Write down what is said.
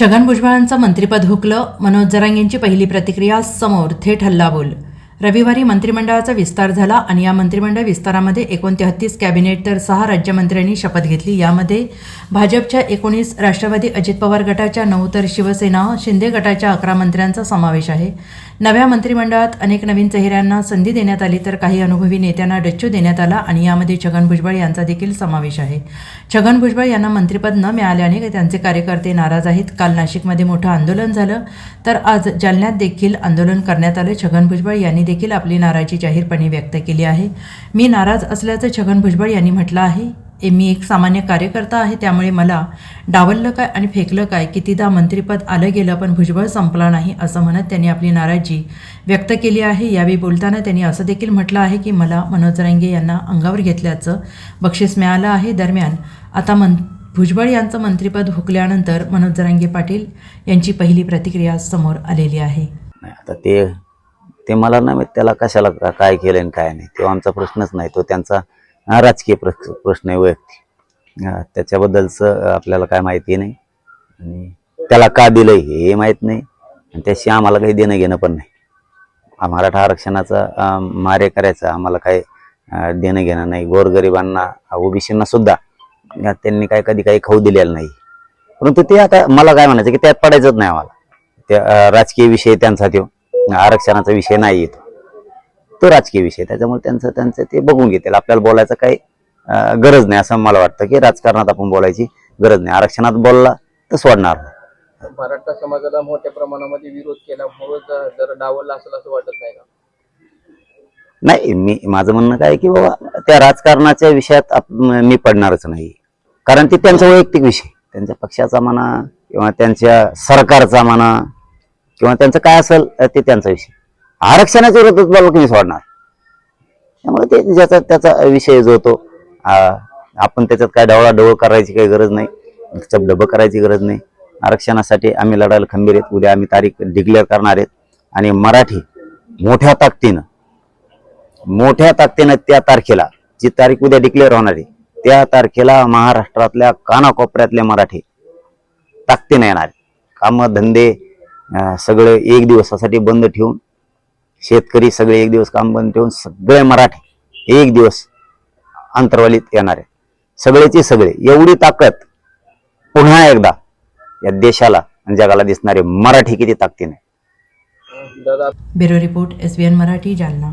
छगन भुजबळांचं मंत्रिपद हुकलं मनोज जरांगेंची पहिली प्रतिक्रिया समोर थेट हल्लाबोल रविवारी मंत्रिमंडळाचा विस्तार झाला आणि या मंत्रिमंडळ विस्तारामध्ये एकोणतेहत्तीस कॅबिनेट तर सहा राज्यमंत्र्यांनी शपथ घेतली. यामध्ये भाजपच्या एकोणीस राष्ट्रवादी अजित पवार गटाच्या नऊ तर शिवसेना शिंदे गटाच्या अकरा मंत्र्यांचा समावेश आहे. नव्या मंत्रिमंडळात अनेक नवीन चेहऱ्यांना संधी देण्यात आली तर काही अनुभवी नेत्यांना डच्चू देण्यात आला आणि यामध्ये छगन भुजबळ यांचा देखील समावेश आहे. छगन भुजबळ यांना मंत्रिपद न मिळाल्याने त्यांचे कार्यकर्ते नाराज आहेत. काल नाशिकमध्ये मोठं आंदोलन झालं. तर आज जालन्यात देखील आंदोलन करण्यात आलं. छगन भुजबळ यांनी देखील आपली नाराजी जाहीरपणे व्यक्त केली आहे. मी नाराज असल्याचं छगन भुजबळ यांनी म्हटलं आहे. ए मी एक सामान्य कार्यकर्ता आहे त्यामुळे मला डावललं काय आणि फेकलं काय कितीदा मंत्रिपद आलं गेलं पण भुजबळ संपला नाही असं म्हणत त्यांनी आपली नाराजी व्यक्त केली आहे. यावेळी बोलताना त्यांनी असं देखील म्हटलं आहे की मला मनोज रंगे यांना अंगावर घेतल्याचं बक्षीस मिळालं आहे. दरम्यान आता मं भुजबळ यांचं मंत्रिपद हुकल्यानंतर मनोज जरांगे पाटील यांची पहिली प्रतिक्रिया समोर आलेली आहे. आता ते ते मला नाही माहीत त्याला कशाला का- काय केलं आणि काय नाही. तो आमचा प्रश्नच नाही. तो त्यांचा राजकीय प्रश्न प्रश्न आहे वैयक्तिक. त्याच्याबद्दलचं आपल्याला काय माहिती नाही. आणि त्याला का दिलंय हे माहीत नाही. आणि त्याशी आम्हाला काही देणं घेणं पण नाही. मराठा आरक्षणाचा मारे करायचा. आम्हाला काही देणं घेणं नाही. गोरगरिबांना ओबीसींना सुद्धा त्यांनी काय कधी काही खाऊ दिलेलं नाही. परंतु ते आता मला काय म्हणायचं की त्यात पडायचंच नाही आम्हाला. त्या राजकीय विषय त्यांचा तो. आरक्षणाचा विषय नाही येतो तो राजकीय विषय. त्याच्यामुळे त्यांचं त्यांचं ते बघून घेतील. आपल्याला बोलायचं काही गरज नाही असं मला वाटतं की राजकारणात आपण बोलायची गरज नाही. आरक्षणात बोलला तर सोडणार नाही. मराठा समाजाला मोठ्या प्रमाणामध्ये विरोध केल्यामुळे जर जर डावलला असेल असं वाटत नाही का? नाही मी माझं म्हणणं काय की बाबा त्या राजकारणाच्या विषयात मी पडणारच नाही. कारण ते त्यांचा वैयक्तिक विषय. त्यांच्या पक्षाचा म्हणा किंवा त्यांच्या सरकारचा म्हणा किंवा त्यांचं काय असेल ते त्यांचा विषय. आरक्षणाच्या विरोधात बोललं मी सोडणार त्यामुळे ते ज्याचा त्याचा विषय जो होतो आपण त्याच्यात काय डवळाडवळ करायची काही गरज नाही. चबडबं करायची गरज नाही. आरक्षणासाठी आम्ही लढायला खंबीर आहेत. उद्या आम्ही तारीख डिक्लेअर करणार आहेत. आणि मराठी मोठ्या ताकदीनं मोठ्या ताकदीनं त्या तारखेला जी तारीख उद्या डिक्लेअर होणार आहे त्या तारखेला महाराष्ट्रातल्या कानाकोपऱ्यातले मराठी ताकदीनं येणार कामं धंदे सगळे एक दिवसासाठी बंद ठेवून शेतकरी सगळे एक दिवस काम बंद ठेवून सगळे मराठी एक दिवस अंतर्वालीत येणार आहे सगळेचे सगळे एवढी ताकद पुन्हा एकदा या देशाला आणि जगाला दिसणारे मराठी किती ताकदीने. दादा bureau report S B N Marathi Jalna.